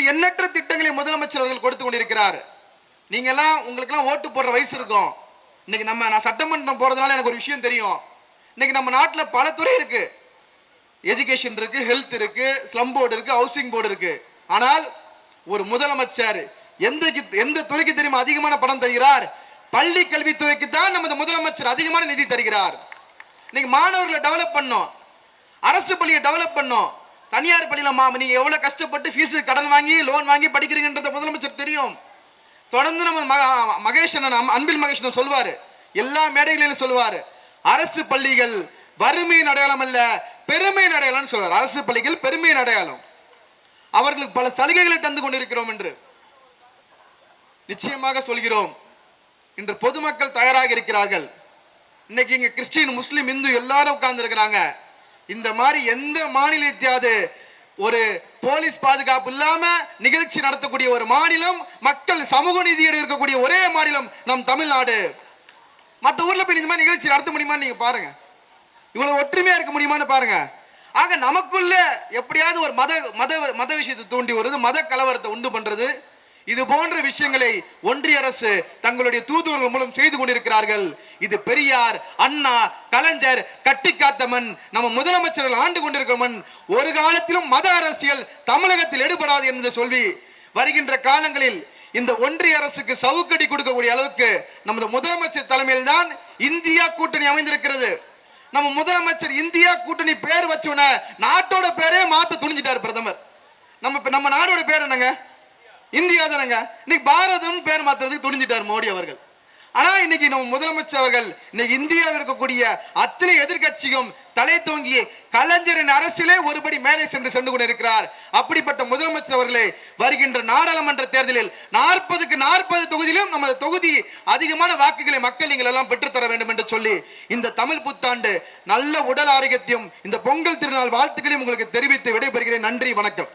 இப்படி எண்ணற்ற திட்டங்களை முதலமைச்சர் அவர்கள் கொடுத்து கொண்டிருக்கிறார். நீங்க எல்லாம் உங்களுக்கு எல்லாம் ஓட்டு போடுற வயசு இருக்கும். இன்னைக்கு நம்ம நான் சட்டமன்றம் போறதுனால எனக்கு ஒரு விஷயம் தெரியும். இன்னைக்கு நம்ம நாட்டில் பல துறை இருக்கு. எஜுகேஷன் இருக்கு ஹெல்த் இருக்கு ஸ்லம் போர்டு இருக்கு ஹவுசிங் போர்டு இருக்கு. ஆனால் ஒரு முதலமைச்சர் எந்த எந்த துறைக்கு தெரியுமா அதிகமான பணம் தருகிறார்? பள்ளி கல்வித்துறைக்கு தான் நமது முதலமைச்சர் அதிகமான நிதி தருகிறார். இன்னைக்கு மாணவர்களை டெவலப் பண்ணோம். அரசு பள்ளியை டெவலப் பண்ணோம். தனியார் பள்ளியில் மா நீங்க எவ்வளவு கஷ்டப்பட்டு ஃபீஸு கடன் வாங்கி லோன் வாங்கி படிக்கிறீங்கன்றத முதலமைச்சர் தெரியும். தொடர்ந்து நம்ம ம- மகேஷ் அண்ணன் அன்பில் மகேஷ் சொல்வார் சொல்வாரு. எல்லா மேடைகளிலும் சொல்வாரு. அரசு பள்ளிகள் வறுமையின் அடையாளம் அல்ல பெருமையின் அடையாளம்னு சொல்வார். அரசு பள்ளிகள் பெருமையின் அடையாளம். அவர்களுக்கு பல சலுகைகளை தந்து கொண்டிருக்கிறோம் என்று நிச்சயமாக சொல்கிறோம். இன்று பொதுமக்கள் தயாராக இருக்கிறார்கள். இன்னைக்கு இங்க கிறிஸ்டின் முஸ்லிம் இந்து எல்லாரும் உட்கார்ந்து இருக்கிறாங்க இந்த மாதிரி எந்த மாநிலத்தையாவது ஒரு போலீஸ் பாதுகாப்பு இல்லாம நிகழ்ச்சி நடத்தக்கூடிய ஒரு மாநிலம் மக்கள் சமூக நீதியோடு இருக்கக்கூடிய ஒரே மாநிலம் நம் தமிழ்நாடு. மற்ற ஊர்ல போய் இந்த மாதிரி நிகழ்ச்சி நடத்த முடியுமான்னு நீங்க பாருங்க. இவ்வளவு ஒற்றுமையா இருக்க முடியுமான்னு பாருங்க. ஆக நமக்குள்ள எப்படியாவது ஒரு மத மத மத விஷயத்தை தூண்டி வருது மத கலவரத்தை உண்டு பண்றது. இது போன்ற விஷயங்களை ஒன்றிய அரசு தங்களுடைய தூதுவர்கள் மூலம் செய்து கொண்டிருக்கிறார்கள். இது பெரியார் அண்ணா கலைஞர் கட்டிக்காத்தமன் மண் நம்ம முதலமைச்சர்கள் ஆண்டு கொண்டிருக்கிற மண் ஒரு காலத்திலும் மத அரசியல் தமிழகத்தில் எடுபடாது என்று சொல்லி வருகின்ற காலங்களில் இந்த ஒன்றிய அரசுக்கு சவுக்கடி கொடுக்கக்கூடிய அளவுக்கு நமது முதலமைச்சர் தலைமையில் தான் இந்தியா கூட்டணி அமைந்திருக்கிறது. நம்ம முதலமைச்சர் இந்தியா கூட்டணி பேர் வச்சோன்ன நாட்டோட பேரே மாத்த துணிஞ்சிட்டார் பிரதமர். நம்ம நம்ம நாடோட பேர் என்னங்க? இந்தியா தானங்க? இன்னைக்கு பாரதம் பேர் மாத்துறதுக்கு துணிஞ்சிட்டார் மோடி அவர்கள். ஆனா இன்னைக்கு நம்ம முதலமைச்சர் அவர்கள் இன்னைக்கு இந்தியாவில் இருக்கக்கூடிய அத்தனை எதிர்க்கட்சியும் தலை தோங்கி கலைஞரின் அரசிலே ஒருபடி மேலே சென்று சென்று கொண்டிருக்கிறார். அப்படிப்பட்ட முதலமைச்சர் அவர்களே வருகின்ற நாடாளுமன்ற தேர்தலில் நாற்பதுக்கு நாற்பது தொகுதியிலும் நமது தொகுதி அதிகமான வாக்குகளை மக்கள் நீங்கள் எல்லாம் பெற்றுத்தர வேண்டும் என்று சொல்லி இந்த தமிழ் புத்தாண்டு நல்ல உடல் ஆரோக்கியத்தையும் இந்த பொங்கல் திருநாள் வாழ்த்துக்களையும் உங்களுக்கு தெரிவித்து விடைபெறுகிறேன். நன்றி வணக்கம்.